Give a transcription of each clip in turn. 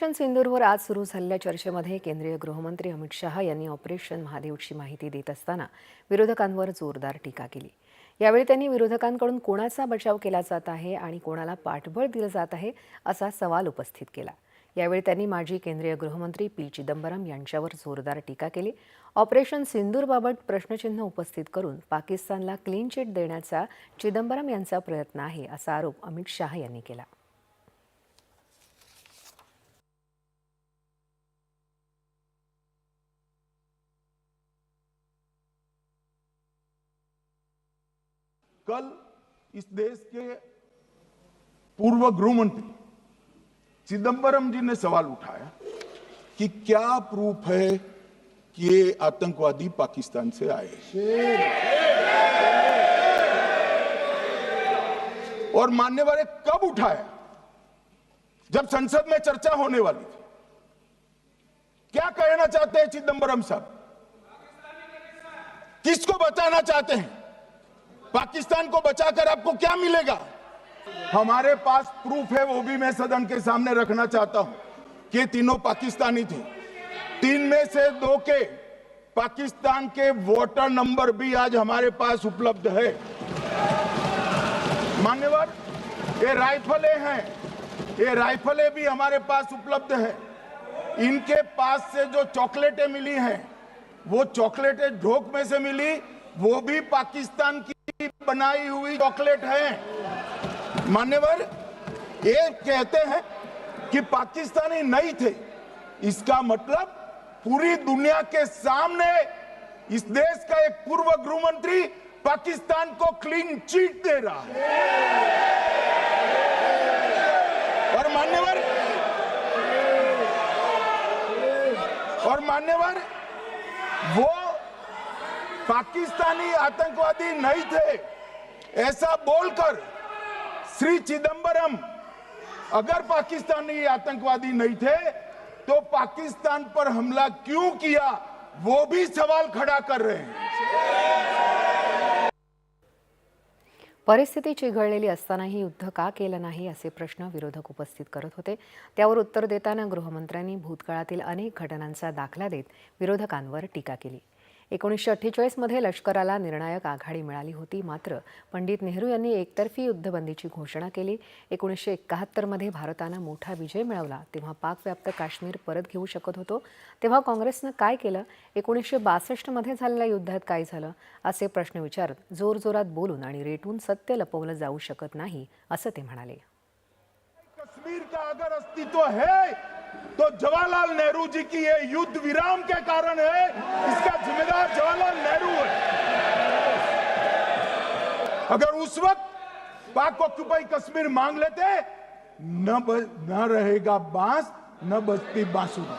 Operation सिंदूरवर आज सुरू झालेल्या चर्चेमध्ये केंद्रीय गृहमंत्री अमित शहा यांनी ऑपरेशन महादेवची माहिती देत असताना विरोधकांवर जोरदार टीका केली. यावेळी त्यांनी विरोधकांकडून कोणाचा बचाव केला जात आहे आणि कोणाला पाठबळ दिलं जात आहे असा सवाल उपस्थित केला. यावेळी त्यांनी माजी केंद्रीय गृहमंत्री पी चिदंबरम यांच्यावर जोरदार टीका केली. ऑपरेशन सिंदूरबाबत प्रश्नचिन्ह उपस्थित करून पाकिस्तानला क्लीन चिट देण्याचा चिदंबरम यांचा प्रयत्न आहे असा आरोप अमित शहा यांनी केला. कल इस देश के पूर्व गृह मंत्री चिदंबरम जी ने सवाल उठाया कि क्या प्रूफ है कि ये आतंकवादी पाकिस्तान से आए और मानने वाले कब उठाया जब संसद में चर्चा होने वाली थी। क्या कहना चाहते हैं चिदंबरम साहब? किसको बचाना चाहते हैं? पाकिस्तान को बचाकर आपको क्या मिलेगा? हमारे पास प्रूफ है, वो भी मैं सदन के सामने रखना चाहता हूँ कि तीनों पाकिस्तानी थे। तीन में से दो के पाकिस्तान के वोटर नंबर भी आज हमारे पास उपलब्ध है। मान्यवर, ये राइफलें हैं। ये राइफलें भी हमारे पास उपलब्ध है। इनके पास से जो चॉकलेटें मिली हैं, वो चॉकलेटें ढोक में से मिली, वो भी पाकिस्तान की बनाई हुई चॉकलेट है। मान्यवर, ये कहते हैं कि पाकिस्तानी नहीं थे। इसका मतलब पूरी दुनिया के सामने इस देश का एक पूर्व गृह मंत्री पाकिस्तान को क्लीन चीट दे रहा है। और मान्यवर और मान्यवर, वो पाकिस्तानी आतंकवादी नहीं थे। ऐसा बोलकर श्री चिदंबरम अगर पाकिस्तानी आतंकवादी नहीं थे तो पाकिस्तान पर हमला क्यों किया? वो भी सवाल खड़ा कर रहे हैं। परिस्थिती चिघळलेली असतानाही युद्ध का केलं नाही असे प्रश्न विरोधक उपस्थित करत होते. त्यावर उत्तर देताना गृहमंत्र्यांनी भूतकाळातील अनेक घटनांचा दाखला देत विरोधकांवर टीका केली. एकोणीसशे अठ्ठेचाळीसमध्ये लष्कराला निर्णायक आघाडी मिळाली होती मात्र पंडित नेहरू यांनी एकतर्फी युद्धबंदीची घोषणा केली. एकोणीसशे एकाहत्तरमध्ये भारतानं मोठा विजय मिळवला. तेव्हा पाकव्याप्त काश्मीर परत घेऊ शकत होतो. तेव्हा काँग्रेसनं काय केलं? एकोणीसशे बासष्टमध्ये झालेल्या युद्धात काय झालं? असे प्रश्न विचारत जोरजोरात बोलून आणि रेटून सत्य लपवलं जाऊ शकत नाही असं ते म्हणाले. कश्मीर का अगर अस्तित्व है तो जवाहरलाल नेहरू जी की ये युद्ध विराम के कारण है इसका जिम्मेदार जवाहरलाल नेहरू है। अगर उस वक्त पाक ऑक्यूपाई कश्मीर मांग लेते न ब, न रहेगा बांस न बजती बांसुरी।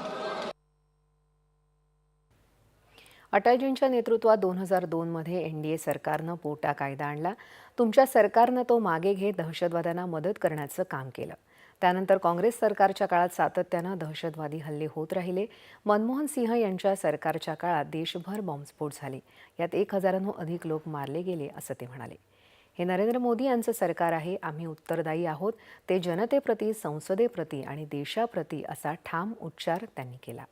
अटलजींच्या नेतृत्वात दोन हजार दोनमध्ये एन डी ए सरकारनं पोटा कायदा आणला. तुमच्या सरकारनं तो मागे घेत दहशतवाद्यांना मदत करण्याचं काम केलं. त्यानंतर काँग्रेस सरकारच्या काळात सातत्यानं दहशतवादी हल्ले होत राहिले. मनमोहन सिंह यांच्या सरकारच्या काळात देशभर बॉम्बस्फोट झाले. यात एक हजारांहून अधिक लोक मारले गेले असं ते म्हणाले. हे नरेंद्र मोदी यांचं सरकार आहे आम्ही उत्तरदायी आहोत. ते जनतेप्रती संसदेप्रती आणि देशाप्रती असा ठाम उच्चार त्यांनी केला.